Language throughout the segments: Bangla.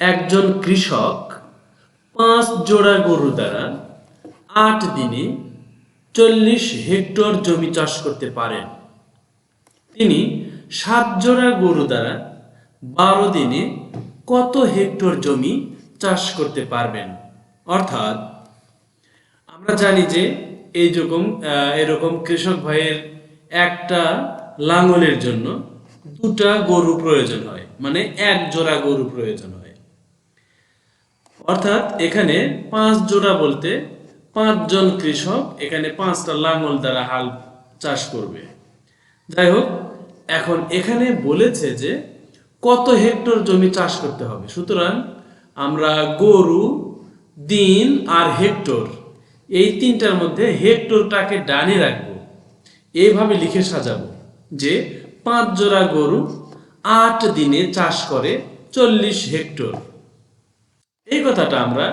একজন কৃষক পাঁচ জোড়া গরু দ্বারা আট দিনে চল্লিশ হেক্টর জমি চাষ করতে পারেন। তিনি সাত জোড়া গরু দ্বারা বারো দিনে কত হেক্টর জমি চাষ করতে পারবেন? অর্থাৎ আমরা জানি যে এই রকম আহ, এরকম কৃষক ভাইয়ের একটা লাঙলের জন্য দুটা গরু প্রয়োজন হয় মানে এক জোড়া গরু প্রয়োজন হয়। অর্থাৎ এখানে পাঁচ জোড়া বলতে পাঁচজন কৃষক এখানে পাঁচটা লাঙল দ্বারা হাল চাষ করবে। যাই হোক, এখন এখানে বলেছে যে কত হেক্টর জমি চাষ করতে হবে। সুতরাং আমরা গরু, দিন আর হেক্টর, এই তিনটার মধ্যে হেক্টরটাকে ডানে রাখব। এইভাবে লিখে সাজাবো যে পাঁচ জোড়া গরু আট দিনে চাষ করে চল্লিশ হেক্টর। এই কথাটা আমরা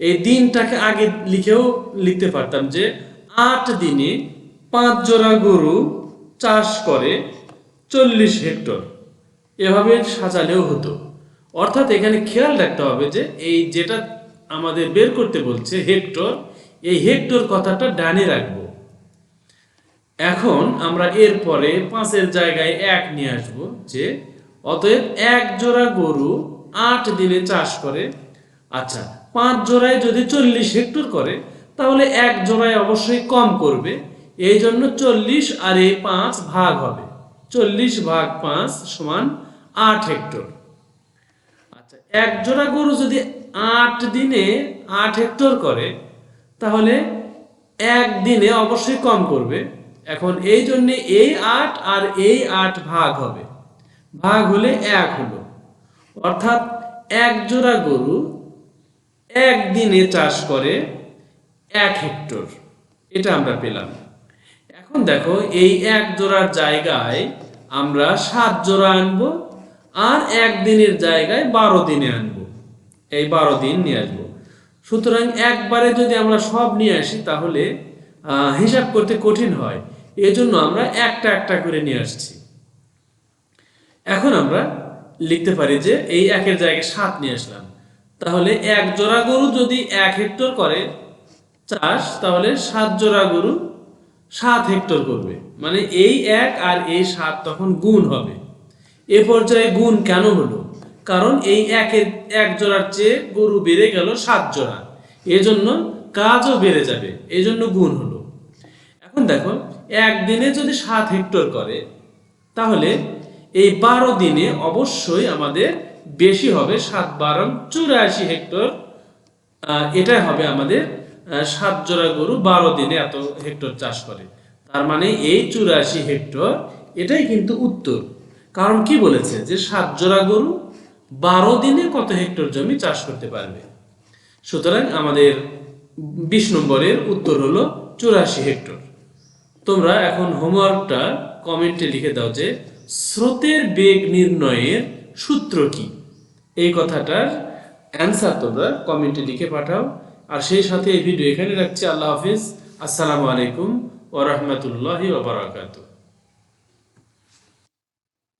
এই দিনটাকে আগে লিখেও লিখতে পারতাম যে আট দিনে পাঁচ জোড়া গরু চাষ করে চল্লিশ হেক্টর। এভাবে সাজালেও হতো। অর্থাৎ এখানে খেয়াল রাখতে হবে যে এই যেটা আমাদের বের করতে বলছে হেক্টর, এই হেক্টর কথাটা ডানে রাখব। এখন আমরা এরপরে পাঁচের জায়গায় এক নিয়ে আসব যে অতএব এক জোড়া গরু আট দিনে চাষ করে আচ্ছা পাঁচ জোড়ায় যদি চল্লিশ হেক্টর করে, তাহলে এক জোড়ায় অবশ্যই কম করবে। এই জন্য চল্লিশ আর এই পাঁচ ভাগ হবে। চল্লিশ ভাগ পাঁচ সমান আট হেক্টর। আচ্ছা এক জোড়া গরু যদি আট দিনে আট হেক্টর করে, তাহলে এক দিনে অবশ্যই কম করবে। এখন এই জন্যে এই আট আর এই আট ভাগ হবে। ভাগ হলে এক হলো। অর্থাৎ এক জোড়া গরু এক দিনে চাষ করে এক হেক্টর। এটা আমরা পেলাম। এখন দেখো, এই এক জোড়ার জায়গায় আমরা সাত জোড়া আনব আর এক দিনের জায়গায় বারো দিনে আনব। এই বারো দিন নিয়ে আসব। সুতরাং একবারে যদি আমরা সব নিয়ে আসি, তাহলে হিসাব করতে কঠিন হয়। এজন্য আমরা একটা একটা করে নিয়ে আসছি। এখন আমরা লিখতে পারি যে এই একের জায়গায় সাত নিয়ে আসলাম। তাহলে এক জোড়া গরু যদি এক হেক্টর করে চাষ, তাহলে সাত জোড়া গরু সাত হেক্টর করবে। মানে এই এক আর এই সাত তখন গুণ হবে। এ পর্যায়ে গুণ কেন হলো? কারণ এই একের এক জোড়ার চেয়ে গরু বেড়ে গেল সাত জোড়া। এজন্য কাজও বেড়ে যাবে। এজন্য গুণ হলো। এখন দেখো, একদিনে যদি সাত হেক্টর করে, তাহলে এই বারো দিনে অবশ্যই আমাদের বেশি হবে সাত বারো চুরাশি হেক্টর। এটাই হবে আমাদের সাত জোড়া গরু বারো দিনে এত হেক্টর চাষ করে। তার মানে এই চুরাশি হেক্টর, এটাই কিন্তু উত্তর। কারণ কি বলেছে যে সাত জোড়া গরু বারো দিনে কত হেক্টর জমি চাষ করতে পারবে? সুতরাং আমাদের বিশ নম্বরের উত্তর হলো চুরাশি হেক্টর। তোমরা এখন হোমওয়ার্কটা কমেন্টে লিখে দাও যে স্রোতের বেগ নির্ণয়ের সূত্র কি? এই কথাটার অ্যান্সার তোমরা কমেন্টে লিখে পাঠাও। আর সেই সাথে এই ভিডিও এখানে রাখছি। আল্লাহ হাফিজ। আসসালামু আলাইকুম ওরহমতুল্লাহি ওবরাকাতুহ